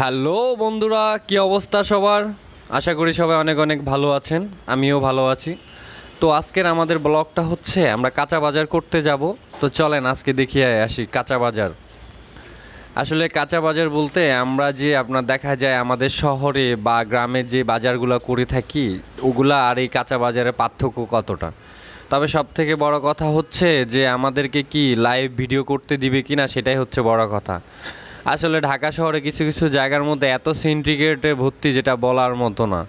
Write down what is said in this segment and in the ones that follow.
Hello বন্ধুরা, কি অবস্থা সবার? আশা করি সবাই অনেক অনেক ভালো আছেন, আমিও ভালো আছি। তো আজকের আমাদের ব্লগটা হচ্ছে, আমরা কাঁচা বাজার করতে যাব। তো চলেন আজকে দেখিয়ে আসি কাঁচা বাজার। আসলে কাঁচা বাজার বলতে আমরা যে আপনার দেখা যায় আমাদের শহরে বা গ্রামের যে বাজারগুলো করে থাকি, ওগুলা আর এই কাঁচা বাজারের পার্থক্য কতটা? তবে সব থেকে বড় কথা হচ্ছে যে আমাদেরকে কি লাইভ ভিডিও করতে দিবে কি না সেটাই হচ্ছে বড় কথা। আসলে ঢাকা শহরে কিছু কিছু জায়গার মধ্যে এত সিন্ডিকেটে ভর্তি যেটা বলার মতো না।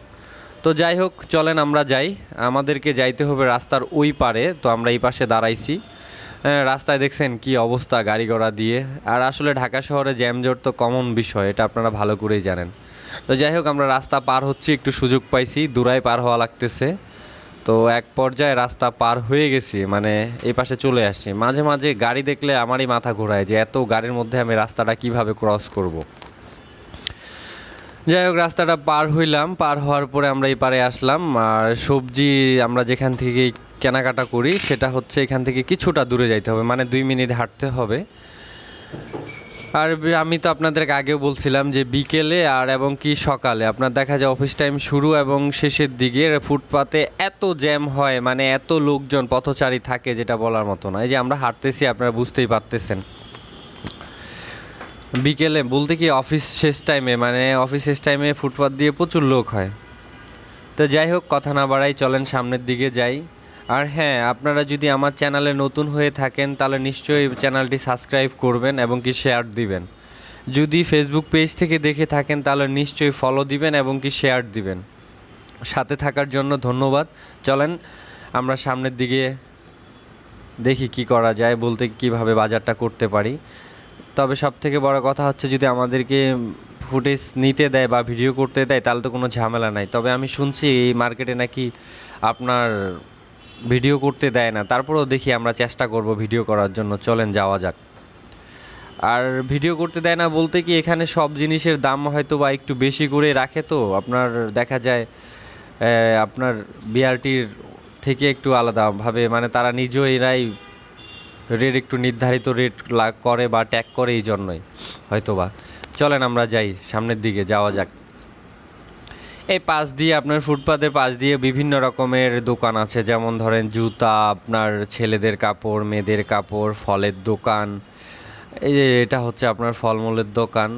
তো যাই হোক, চলেন আমরা যাই। আমাদেরকে যাইতে হবে রাস্তার ওই পারে, তো আমরা এই পাশে দাঁড়াইছি। রাস্তায় দেখছেন কি অবস্থা গাড়ি ঘোড়া দিয়ে। আর আসলে ঢাকা শহরে জ্যামজট তো কমন বিষয়, এটা আপনারা ভালো করেই জানেন। তো যাই হোক, আমরা রাস্তা পার হচ্ছি, একটু সুযোগ পাইছি, দূরায় পার হওয়া লাগতেছে। তো এক পর্যায়ে রাস্তা পার হয়ে গেছি মানে এই পাশে চলে আসি মাঝে মাঝে গাড়ি দেখলে আমারই মাথা ঘোরায় যে এত গাড়ির মধ্যে আমি রাস্তাটা কীভাবে ক্রস করব। যাই হোক, রাস্তাটা পার হইলাম, পার হওয়ার পরে আমরা এই পারে আসলাম। আর সবজি আমরা যেখান থেকে কেনাকাটা করি, সেটা হচ্ছে এখান থেকে কিছুটা দূরে যাইতে হবে মানে দুই মিনিট হাঁটতে হবে। আর আমি তো আপনাদেরকে আগেও বলছিলাম যে বিকেলে আর এবং কি সকালে। আপনার দেখা যায় অফিস টাইম শুরু এবং শেষের দিকে ফুটপাতে এত জ্যাম হয় মানে এত লোকজন পথচারী থাকে যেটা বলার মতো না। এই যে আমরা হাঁটতেছি, আপনারা বুঝতেই পারতেছেন। বিকেলে বলতে কি অফিস শেষ টাইমে মানে অফিস শেষ টাইমে ফুটপাত দিয়ে প্রচুর লোক হয়। তো যাই হোক, কথা না বাড়াই চলেন সামনের দিকে যাই। আর হ্যাঁ আপনারা যদি আমার চ্যানেলে নতুন হয়ে থাকেন, তাহলে নিশ্চয়ই চ্যানেলটি সাবস্ক্রাইব করবেন এবং কি শেয়ার দিবেন। যদি ফেসবুক পেজ থেকে দেখে থাকেন, তাহলে নিশ্চয়ই ফলো দিবেন এবং কি শেয়ার দিবেন। সাথে থাকার জন্য ধন্যবাদ। চলেন, আমরা সামনের দিকে দেখি কি করা যায়, বলতে কীভাবে বাজারটা করতে পারি। তবে সব থেকে বড় কথা হচ্ছে, যদি আমাদেরকে ফুটেজ নিতে দেয় বা ভিডিও করতে দেয়, তাহলে তো কোনো ঝামেলা নাই। তবে আমি শুনছি এই মার্কেটে নাকি আপনার ভিডিও করতে দেয় না। তারপরেও দেখি আমরা চেষ্টা করব ভিডিও করার জন্য। চলেন, যাওয়া যাক। আর ভিডিও করতে দেয় না বলতে কি এখানে সব জিনিসের দাম হয়তো বা একটু বেশি করে রাখে তো? আপনার দেখা যায় আপনার বিআরটির থেকে একটু আলাদাভাবে মানে তারা নিজেও এরাই রেট একটু নির্ধারিত রেট করে বা ট্যাগ করে এই জন্যই হয়তো বা চলেন, আমরা যাই সামনের দিকে, যাওয়া যাক। এই পাশ দিয়ে আপনার ফুটপাতের পাশ দিয়ে বিভিন্ন রকমের দোকান আছে। যেমন ধরেন জুতা, আপনার ছেলেদের কাপড়, মেয়েদের কাপড়, ফলের দোকান। এই যে এটা হচ্ছে আপনার ফলমূলের দোকান।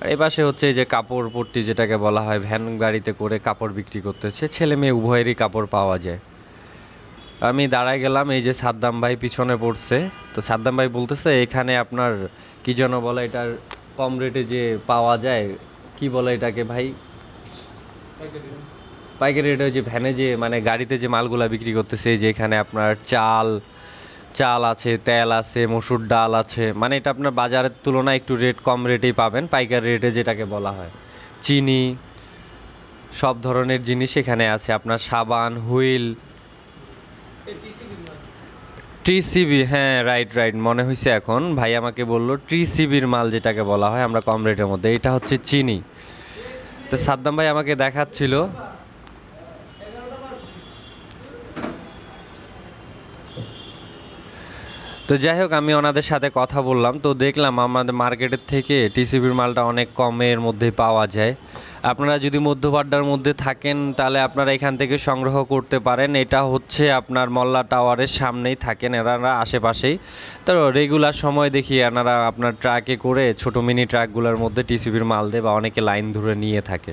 আর এই পাশে হচ্ছে এই যে কাপড় পট্টি যেটাকে বলা হয়, ভ্যান গাড়িতে করে কাপড় বিক্রি করতেছে। ছেলে মেয়ে উভয়েরই কাপড় পাওয়া যায়। আমি দাঁড়ায় গেলাম, এই যে সাদ্দাম ভাই পিছনে পড়ছে। তো সাদ্দাম ভাই বলতেছে, এখানে আপনার কি যেন বলে এটার কম রেটে যে পাওয়া যায়, কি বলে এটাকে ভাই? পাইকারি রেটে যে ভ্যানে যে মানে গাড়িতে যে মালগুলা বিক্রি করতেছে যে এখানে আপনার চাল চাল আছে তেল আছে মসুর ডাল আছে মানে এটা আপনার বাজারের তুলনায় একটু রেট কম রেটেই পাবেন পাইকারি রেটে যেটাকে বলা হয়। চিনি সব ধরনের জিনিস এখানে আছে। আপনার সাবান হুইল টিসিবি হ্যাঁ রাইট রাইট মনে হয়েছে এখন। ভাই আমাকে বলল টিসিবির মাল যেটাকে বলা হয় আমরা কম রেটের মধ্যে। এটা হচ্ছে চিনি। তো সাদ্দাম ভাই আমাকে দেখাচ্ছিল। তো যাই হোক, আমি ওনাদের সাথে কথা বললাম। তো দেখলাম আমাদের মার্কেটের থেকে টিসিবির মালটা অনেক কমের মধ্যে পাওয়া যায়। আপনারা যদি মধ্যবাড্ডার মধ্যে থাকেন, তাহলে আপনারা এখান থেকে সংগ্রহ করতে পারেন। এটা হচ্ছে আপনার মল্লা টাওয়ারের সামনেই থাকেন এনারা আশেপাশেই। তো রেগুলার সময় দেখি এনারা আপনার ট্রাকে করে ছোটো মিনি ট্রাকগুলোর মধ্যে টিসিবির মাল দেয় বা অনেকে লাইন ধরে নিয়ে থাকে।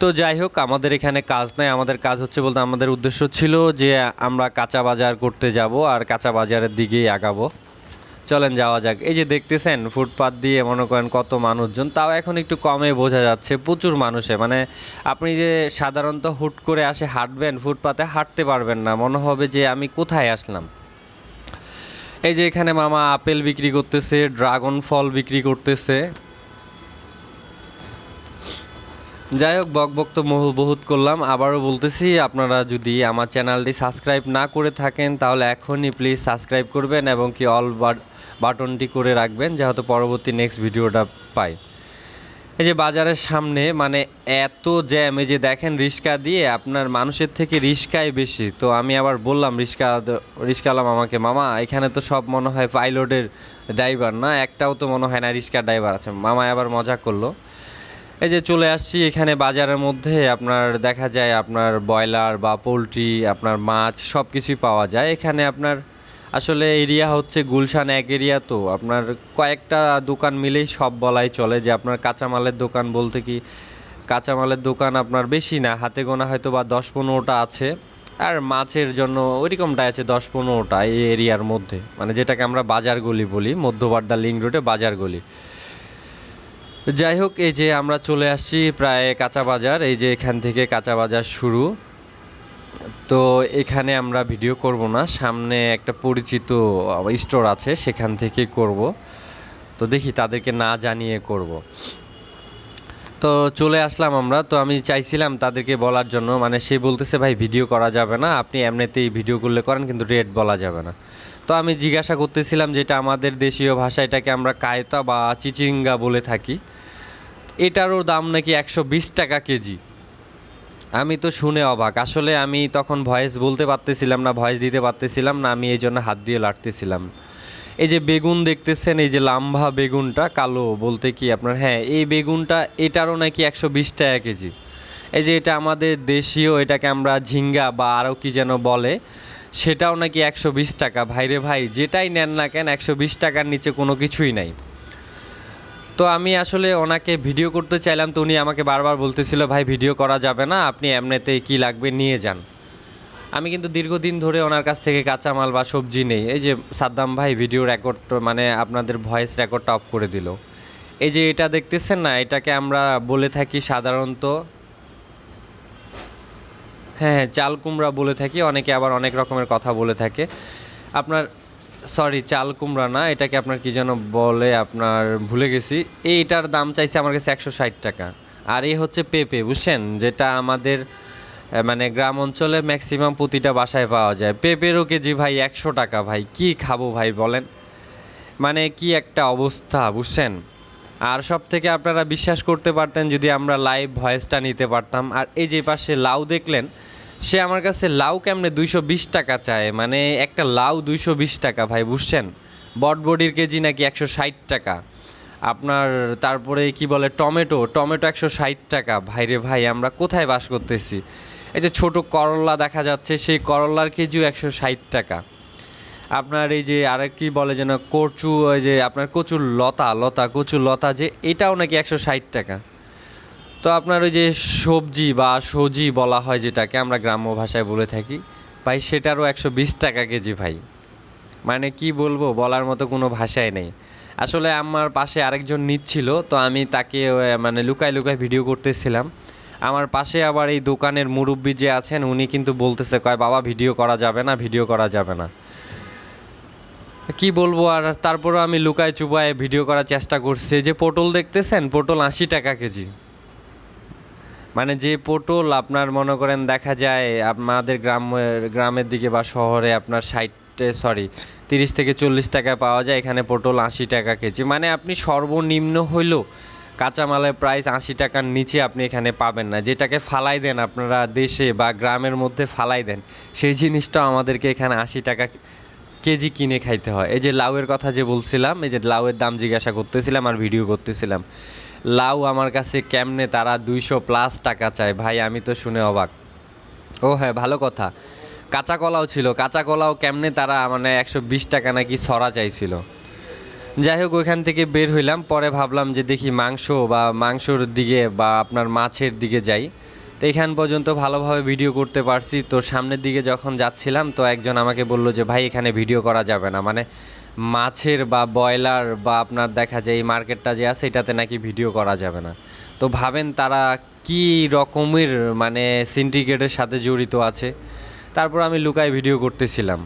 তো যাই হোক, আমাদের এখানে কাজ নাই। আমাদের কাজ হচ্ছে বলতে আমাদের উদ্দেশ্য ছিল যে আমরা কাঁচা বাজার করতে যাব আর কাঁচা বাজারের দিকেই আগাবো। চলেন যাওয়া যাক। এই যে দেখতেছেন, ফুটপাত দিয়ে মনে করেন কত মানুষজন, তাও এখন একটু কমে বোঝা যাচ্ছে, প্রচুর মানুষে। মানে আপনি যে সাধারণত হুট করে আসে হাঁটবেন, ফুটপাতে হাঁটতে পারবেন না। মনে হবে যে আমি কোথায় আসলাম। এই যে এখানে মামা আপেল বিক্রি করতেছে, ড্রাগন ফল বিক্রি করতেছে। যাই হোক, বক বক তো বহু বহুত করলাম। আবারও বলতেছি, আপনারা যদি আমার চ্যানেলটি সাবস্ক্রাইব না করে থাকেন, তাহলে এখনই প্লিজ সাবস্ক্রাইব করবেন এবং কি অল বাটনটি করে রাখবেন, যেহেতু পরবর্তী নেক্সট ভিডিওটা পাই। এই যে বাজারের সামনে মানে এত জ্যাম এই যে দেখেন রিক্সা দিয়ে আপনার মানুষের থেকে রিক্সাই বেশি। তো আমি আবার বললাম রিক্সা রিক্সালাম আমাকে, মামা, এখানে তো সব মনে হয় পাইলটের ড্রাইভার না, একটাও তো মনে হয় না রিক্সার ড্রাইভার আছে। মামা আবার মজা করল। এই যে চলে আসছি এখানে বাজারের মধ্যে, আপনার দেখা যায় আপনার ব্রয়লার বা পোলট্রি, আপনার মাছ সব কিছুই পাওয়া যায়। এখানে আপনার আসলে এরিয়া হচ্ছে গুলশান এক এরিয়া তো। আপনার কয়েকটা দোকান মিলেই সব বলাই চলে যে আপনার কাঁচামালের দোকান বলতে কি, কাঁচামালের দোকান আপনার বেশি না, হাতে গোনা হয়তো বা দশ পনেরোটা আছে। আর মাছের জন্য ওইরকমটাই আছে দশ পনেরোটা এই এরিয়ার মধ্যে। মানে যেটাকে আমরা বাজার গলি বলি মধ্যবাড্ডা লিঙ্ক রোডে বাজার গলি। যাই হোক, এই যে আমরা চলে আসছি প্রায় কাঁচা বাজার, এই যে এখান থেকে কাঁচা বাজার শুরু। তো এখানে আমরা ভিডিও করব না, সামনে একটা পরিচিত স্টোর আছে, সেখান থেকে করব। তো দেখি তাদেরকে না জানিয়ে করব। তো চলে আসলাম আমরা। তো আমি চাইছিলাম তাদেরকে বলার জন্য। মানে সে বলতেছে, ভাই ভিডিও করা যাবে না। আপনি এমনিতেই ভিডিও করলে করেন, কিন্তু রেট বলা যাবে না। তো আমি জিজ্ঞাসা করতেছিলাম যেটা আমাদের দেশীয় ভাষা, এটাকে আমরা কায়তা বা চিচিঙ্গা বলে থাকি। এটারও দাম নাকি একশো বিশ টাকা কেজি? আমি তো শুনে অবাক। আসলে আমি তখন ভয়েস বলতে পারতেছিলাম না ভয়েস দিতে পারতেছিলাম না। আমি এই জন্য হাত দিয়ে লাড়তেছিলাম এই যে বেগুন দেখতেছেন, এই যে লাম্বা বেগুনটা কালো বলতে কি আপনার? হ্যাঁ এই বেগুনটা, এটারও নাকি একশো বিশ টাকা কেজি। এই যে এটা আমাদের দেশীয়, এটাকে আমরা ঝিঙ্গা বা আরও কি যেন বলে, সেটাও নাকি একশো বিশ টাকা। ভাইরে ভাই, যেটাই নেন না কেন, একশো বিশ টাকার নিচে কোনো কিছুই নাই। তো আমি আসলে ওনাকে ভিডিও করতে চাইলাম, তো উনি আমাকে বারবার বলতেছিল, ভাই, ভিডিও করা যাবে না, আপনি এমনিতে কি লাগবে নিয়ে যান। আমি কিন্তু দীর্ঘদিন ধরে ওনার কাছ থেকে কাঁচামাল বা সবজি নেই। এই যে সাদ্দাম ভাই ভিডিও রেকর্ড মানে আপনাদের ভয়েস রেকর্ডটা অফ করে দিল। এই যে এটা দেখতেছেন না, এটাকে আমরা বলে থাকি সাধারণত হ্যাঁ হ্যাঁ চাল কুমড়া বলে থাকি, অনেকে আবার অনেক রকমের কথা বলে থাকে। আপনার সরি চাল কুমড়া না, এটাকে আপনার কি যেন বলে, আপনার ভুলে গেছি। এইটার দাম চাইছে আমার কাছে একশো ষাট টাকা। আর এই হচ্ছে পেঁপে, বুঝছেন? যেটা আমাদের মানে গ্রাম অঞ্চলে ম্যাক্সিমাম প্রতিটা বাসায় পাওয়া যায়। পেঁপেরও কেজি ভাই একশো টাকা ভাই, কি খাব ভাই বলেন? মানে কি একটা অবস্থা, বুঝছেন? আর সব থেকে আপনারা বিশ্বাস করতে পারতেন যদি আমরা লাইভ ভয়েসটা নিতে পারতাম। আর এই যে পাশে লাউ দেখলেন, সে আমার কাছে লাউ কেমনে দুইশো বিশ টাকা চায়? মানে একটা লাউ দুইশো বিশ টাকা ভাই, বুঝছেন? বটবডির কেজি নাকি একশো ষাট টাকা। আপনার তারপরে কি বলে টমেটো টমেটো একশো ষাট টাকা। ভাইরে ভাই, আমরা কোথায় বাস করতেছি? এই যে ছোট করল্লা দেখা যাচ্ছে, সেই করল্লার কেজিও একশো ষাট টাকা। আপনার এই যে আরেক কি বলে যেন, কচু, ওই যে আপনার কচুর লতা লতা, কচুর লতা যে, এটাও নাকি একশো ষাট টাকা। তো আপনার ওই যে সবজি বা সজি বলা হয় যেটাকে আমরা গ্রাম্য ভাষায় বলে থাকি, ভাই সেটারও একশো বিশ টাকা কেজি ভাই। মানে কি বলব, বলার মতো কোনো ভাষাই নেই। আসলে আমার পাশে আরেকজন নিচ্ছিল, তো আমি তাকে মানে লুকায় লুকায় ভিডিও করতেছিলাম। আমার পাশে আবার এই দোকানের মুরব্বি যে আছেন, উনি কিন্তু বলতেছে, কয়, বাবা, ভিডিও করা যাবে না, ভিডিও করা যাবে না। কি বলব, আর তারপরও আমি লুকায় চুপায় ভিডিও করার চেষ্টা করছি। যে পটল দেখতেছেন, পটল আশি টাকা কেজি। মানে যে পটল আপনার, মনে করেন, দেখা যায় আমাদের গ্রাম গ্রামের দিকে বা শহরে আপনার ষাটে সরি তিরিশ থেকে চল্লিশ টাকায় পাওয়া যায়, এখানে পটল আশি টাকা কেজি। মানে আপনি সর্বনিম্ন হইলেও কাঁচামালের প্রাইস আশি টাকার নিচে আপনি এখানে পাবেন না। যেটাকে ফালাই দেন আপনারা দেশে বা গ্রামের মধ্যে ফালাই দেন, সেই জিনিসটাও আমাদেরকে এখানে আশি টাকা কেজি কিনে খাইতে হয়। এই যে লাউয়ের কথা যে বলছিলাম, এই যে লাউয়ের দাম জিজ্ঞাসা করতেছিলাম আর ভিডিও করতেছিলাম। লাউ আমার কাছে কেমনে তারা দুইশো প্লাস টাকা চায়? ভাই, আমি তো শুনে অবাক। ও হ্যাঁ ভালো কথা। কাঁচা কলাও ছিল। কাঁচা কলাও কেমনে তারা মানে একশো বিশ টাকা নাকি সরা চাইছিল। যাই হোক, ওইখান থেকে বের হইলাম। পরে ভাবলাম যে দেখি মাংস বা মাংসর দিকে বা আপনার মাছের দিকে যাই। তো এখান পর্যন্ত ভালোভাবে ভিডিও করতে পারছি। তো সামনের দিকে যখন যাচ্ছিলাম, তো একজন আমাকে বলল যে, ভাই, এখানে ভিডিও করা যাবে না। মানে মাছের বা ব্রয়লার বা আপনার দেখা যায়, এই মার্কেটটা যে আছে, এটাতে নাকি ভিডিও করা যাবে না। তো ভাবেন তারা কি রকমের মানে সিন্ডিকেটের সাথে জড়িত আছে। তারপর আমি লুকায় ভিডিও করতেছিলাম।